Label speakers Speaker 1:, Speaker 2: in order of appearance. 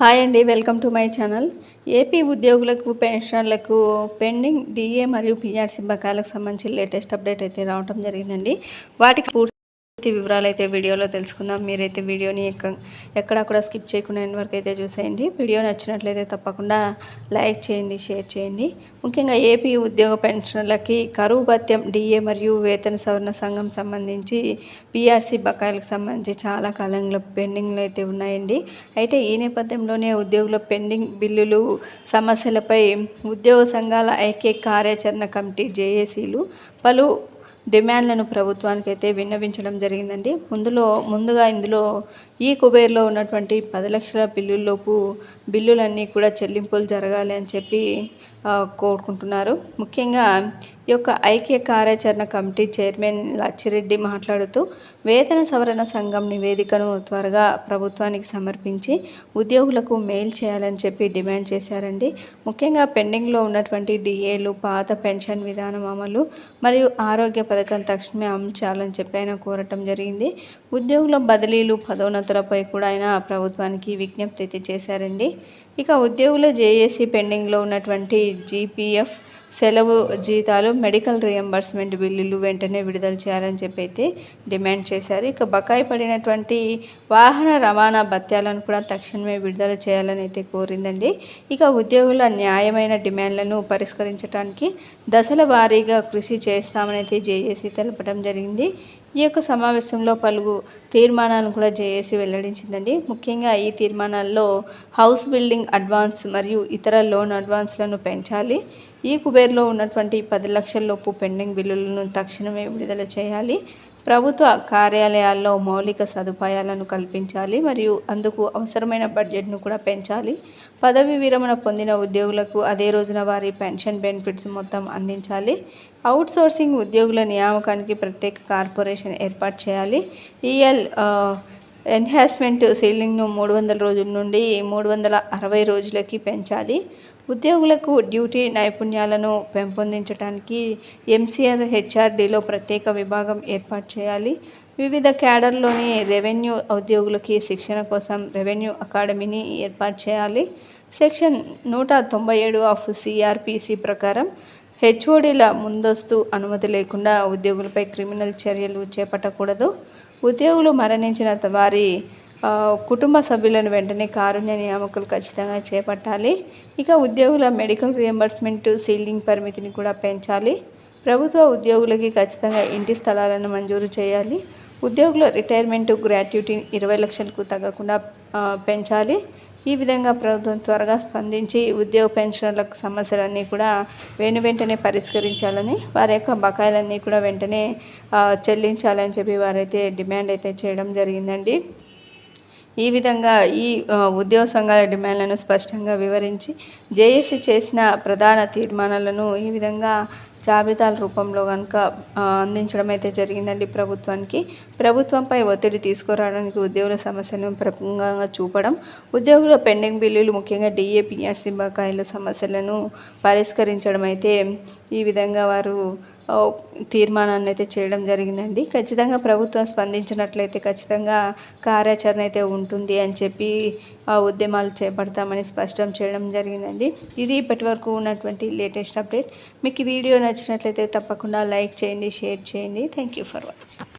Speaker 1: Hi అండి welcome to my channel. AP ఉద్యోగులకు పెన్షనర్లకు పెండింగ్ డిఏ మరియు పిఆర్సీ సింబకాలకు సంబంధించి లేటెస్ట్ అప్డేట్ అయితే రావడం జరిగిందండి. వాటికి పూర్తి వివరాలు అయితే వీడియోలో తెలుసుకుందాం. మీరైతే వీడియోని ఎక్క ఎక్కడ కూడా స్కిప్ చేయకుండా ఎన్ని వరకు అయితే చూసేయండి. వీడియో నచ్చినట్లయితే తప్పకుండా లైక్ చేయండి షేర్ చేయండి. ముఖ్యంగా ఏపీ ఉద్యోగ పెన్షనర్లకి కరువు భత్యం డిఏ మరియు వేతన సవరణ సంఘం సంబంధించి పీఆర్సీ బకాయిలకు సంబంధించి చాలా కాలంలో పెండింగ్లు అయితే ఉన్నాయండి. అయితే ఈ నేపథ్యంలోనే ఉద్యోగుల పెండింగ్ బిల్లులు సమస్యలపై ఉద్యోగ సంఘాల ఐక్య కార్యాచరణ కమిటీ జేఏసీలు పలు డిమాండ్లను ప్రభుత్వానికి అయితే విన్నవించడం జరిగిందండి. ముందులో ముందుగా ఇందులో ఈ కుబేర్లో ఉన్నటువంటి పది లక్షల బిల్లుల్లోపు బిల్లులన్నీ కూడా చెల్లింపులు జరగాలి అని చెప్పి కోరుకుంటున్నారు. ముఖ్యంగా ఈ యొక్క ఐక్య కార్యాచరణ కమిటీ చైర్మన్ లచ్చిరెడ్డి మాట్లాడుతూ వేతన సవరణ సంఘం నివేదికను త్వరగా ప్రభుత్వానికి సమర్పించి ఉద్యోగులకు మెయిల్ చేయాలని చెప్పి డిమాండ్ చేశారండి. ముఖ్యంగా పెండింగ్లో ఉన్నటువంటి డిఏలు పాత పెన్షన్ విధానం అమలు మరియు ఆరోగ్య పథకం తక్షణమే అమలు చేయాలని చెప్పి ఆయన కోరటం జరిగింది. ఉద్యోగుల బదిలీలు పదోన్నతులపై కూడా ఆయన ప్రభుత్వానికి విజ్ఞప్తి అయితే చేశారండి. ఇక ఉద్యోగుల జేఏసీ పెండింగ్లో ఉన్నటువంటి జీపీఎఫ్ సెలవు జీతాలు మెడికల్ రియంబర్స్మెంట్ బిల్లులు వెంటనే విడుదల చేయాలని చెప్పి అయితే డిమాండ్ చేశారు. ఇక బకాయి పడినటువంటి వాహన రవాణా భత్యాలను కూడా తక్షణమే విడుదల చేయాలని అయితే కోరిందండి. ఇక ఉద్యోగుల న్యాయమైన డిమాండ్లను పరిష్కరించడానికి దశల వారీగా కృషి చేస్తామని అయితే జేఏసీ తెలపడం జరిగింది. ఈ యొక్క సమావేశంలో పలువు తీర్మానాలను కూడా జేఏసీ వెల్లడించిందండి. ముఖ్యంగా ఈ తీర్మానాల్లో హౌస్ బిల్డింగ్ అడ్వాన్స్ మరియు ఇతర లోన్ అడ్వాన్స్లను పెంచాలి. ఈ కుబేర్లో ఉన్నటువంటి పది లక్షల లోపు పెండింగ్ బిల్లులను తక్షణమే విడుదల చేయాలి. ప్రభుత్వ కార్యాలయాల్లో మౌలిక సదుపాయాలను కల్పించాలి మరియు అందుకు అవసరమైన బడ్జెట్ను కూడా పెంచాలి. పదవి విరమణ పొందిన ఉద్యోగులకు అదే రోజున వారి పెన్షన్ బెనిఫిట్స్ మొత్తం అందించాలి. అవుట్సోర్సింగ్ ఉద్యోగుల నియామకానికి ప్రత్యేక కార్పొరేషన్ ఏర్పాటు చేయాలి. ఈఎల్ ఎన్హాన్స్మెంట్ సీలింగ్ను మూడు వందల రోజుల నుండి మూడు వందల అరవై రోజులకి పెంచాలి. ఉద్యోగులకు డ్యూటీ నైపుణ్యాలను పెంపొందించడానికి ఎంసీఆర్ హెచ్ఆర్డీలో ప్రత్యేక విభాగం ఏర్పాటు చేయాలి. వివిధ క్యాడర్లోని రెవెన్యూ ఉద్యోగులకి శిక్షణ కోసం రెవెన్యూ అకాడమీని ఏర్పాటు చేయాలి. సెక్షన్ నూట తొంభై ఏడు ఆఫ్ సిఆర్పిసి ప్రకారం హెచ్ఓడీల ముందస్తు అనుమతి లేకుండా ఉద్యోగులపై క్రిమినల్ చర్యలు చేపట్టకూడదు. ఉద్యోగులు మరణించిన వారి కుటుంబ సభ్యులను వెంటనే కారుణ్య నియామకులు ఖచ్చితంగా చేపట్టాలి. ఇక ఉద్యోగుల మెడికల్ రియంబర్స్మెంట్ సీలింగ్ పరిమితిని కూడా పెంచాలి. ప్రభుత్వ ఉద్యోగులకి ఖచ్చితంగా ఇంటి స్థలాలను మంజూరు చేయాలి. ఉద్యోగుల రిటైర్మెంట్ గ్రాట్యుటీ ఇరవై లక్షలకు తగ్గకుండా పెంచాలి. ఈ విధంగా ప్రభుత్వం త్వరగా స్పందించి ఉద్యోగ పెన్షన్లకు సమస్యలన్నీ కూడా వెను వెంటనే పరిష్కరించాలని వారి యొక్క బకాయిలన్నీ కూడా వెంటనే చెల్లించాలని చెప్పి వారైతే డిమాండ్ అయితే చేయడం జరిగిందండి. ఈ విధంగా ఈ ఉద్యోగ సంఘాల డిమాండ్లను స్పష్టంగా వివరించి జేఏసీ చేసిన ప్రధాన తీర్మానాలను ఈ విధంగా జాబితాల రూపంలో కనుక అందించడం అయితే జరిగిందండి ప్రభుత్వానికి. ప్రభుత్వంపై ఒత్తిడి తీసుకురావడానికి ఉద్యోగుల సమస్యను ప్రముఖంగా చూపడం ఉద్యోగుల పెండింగ్ బిల్లులు ముఖ్యంగా డిఏ పిఆర్సీ బకాయిల సమస్యలను పరిష్కరించడం అయితే ఈ విధంగా వారు తీర్మానాన్ని అయితే చేయడం జరిగిందండి. ఖచ్చితంగా ప్రభుత్వం స్పందించినట్లయితే ఖచ్చితంగా కార్యాచరణ అయితే ఉంటుంది అని చెప్పి ఆ ఉద్యమాలు చేపడతామని స్పష్టం చేయడం జరిగిందండి. ఇది ఇప్పటి వరకు ఉన్నటువంటి లేటెస్ట్ అప్డేట్. మీకు ఈ వీడియో నచ్చినట్లయితే తప్పకుండా లైక్ చేయండి షేర్ చేయండి. Thank you for watching